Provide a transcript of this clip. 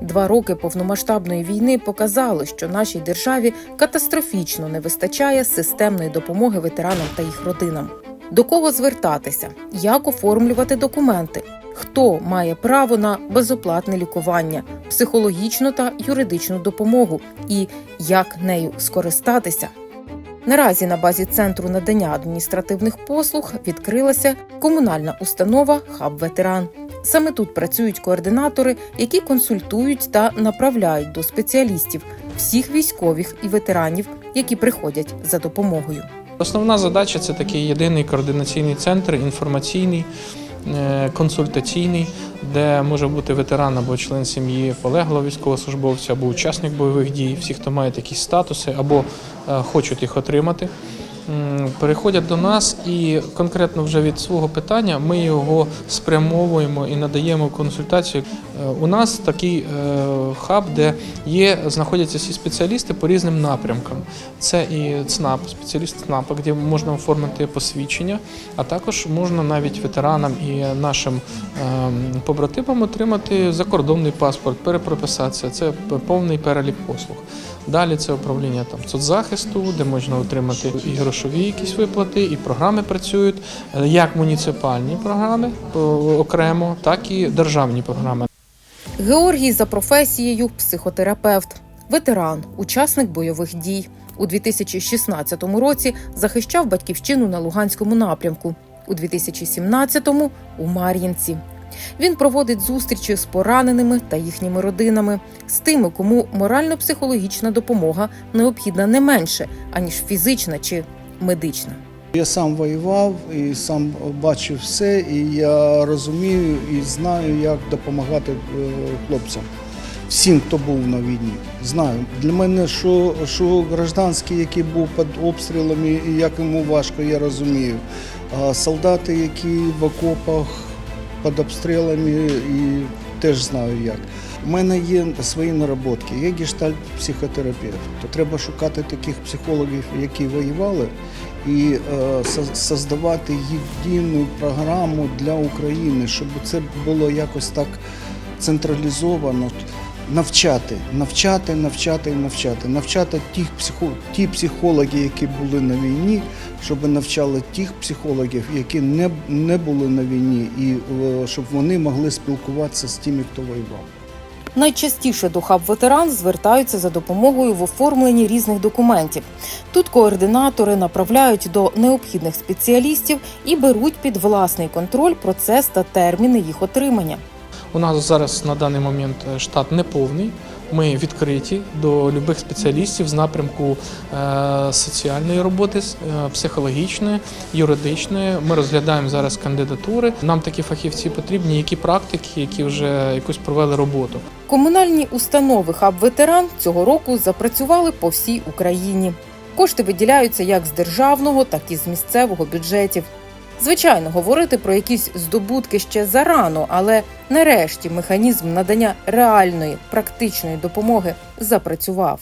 Два роки повномасштабної війни показали, що нашій державі катастрофічно не вистачає системної допомоги ветеранам та їх родинам. До кого звертатися, як оформлювати документи, хто має право на безоплатне лікування, психологічну та юридичну допомогу і як нею скористатися. Наразі на базі центру надання адміністративних послуг відкрилася комунальна установа Хаб Ветеран. Саме тут працюють координатори, які консультують та направляють до спеціалістів всіх військових і ветеранів, які приходять за допомогою. Основна задача це такий єдиний координаційний центр, інформаційний, е, консультаційний, де може бути ветеран або член сім'ї полеглого військовослужбовця, або учасник бойових дій, всі, хто мають якісь статуси або е, хочуть їх отримати. Переходять до нас і конкретно вже від свого питання ми його спрямовуємо і надаємо консультацію. Е, У нас такий е, хаб, де є, знаходяться всі спеціалісти по різним напрямкам. Це і ЦНАП, спеціаліст ЦНАПа, де можна оформити посвідчення, а також можна навіть ветеранам і нашим ем, побратимам отримати закордонний паспорт, перепрописатися. Це повний перелік послуг. Далі це управління там соцзахисту, де можна отримати і грошові якісь виплати, і програми працюють, е, як муніципальні програми окремо, так і державні програми. Георгій за професією психотерапевт, ветеран, учасник бойових дій. У 2016 році захищав батьківщину на Луганському напрямку, у 2017-му – у Мар'їнці. Він проводить зустрічі з пораненими та їхніми родинами, з тими, кому морально-психологічна допомога необхідна не менше, аніж фізична чи медична. Я сам воював і сам бачив все, і я розумію і знаю, як допомагати е, хлопцям. Всім, хто був на війні, знаю. Для мене, що, що гражданський, який був під обстрілами, і як йому важко, я розумію. А солдати, які в окопах під обстрілами, і теж знаю як. У мене є свої нароботки, я гештальт-психотерапевт. То треба шукати таких психологів, які воювали, і е, создавати єдину програму для України, щоб це було якось так централізовано. Навчати, навчати, навчати навчати, навчати тих психо... ті психологи, які були на війні, щоб навчали тих психологів, які не, не були на війні, і е, щоб вони могли спілкуватися з тими, хто воював. Найчастіше до хаб ветеран звертаються за допомогою в оформленні різних документів. Тут координатори направляють до необхідних спеціалістів і беруть під власний контроль процес та терміни їх отримання. У нас зараз на даний момент е, штат неповний. Ми відкриті до любих спеціалістів з напрямку е, соціальної роботи, е, психологічної, юридичної. Ми розглядаємо зараз кандидатури. Нам такі фахівці потрібні, які практики, які вже якусь провели роботу. Комунальні установи хаб ветеран цього року запрацювали по всій Україні. Кошти виділяються як з державного, так і з місцевого бюджетів. Звичайно, говорити про якісь здобутки ще зарано, але нарешті механізм надання реальної практичної допомоги запрацював.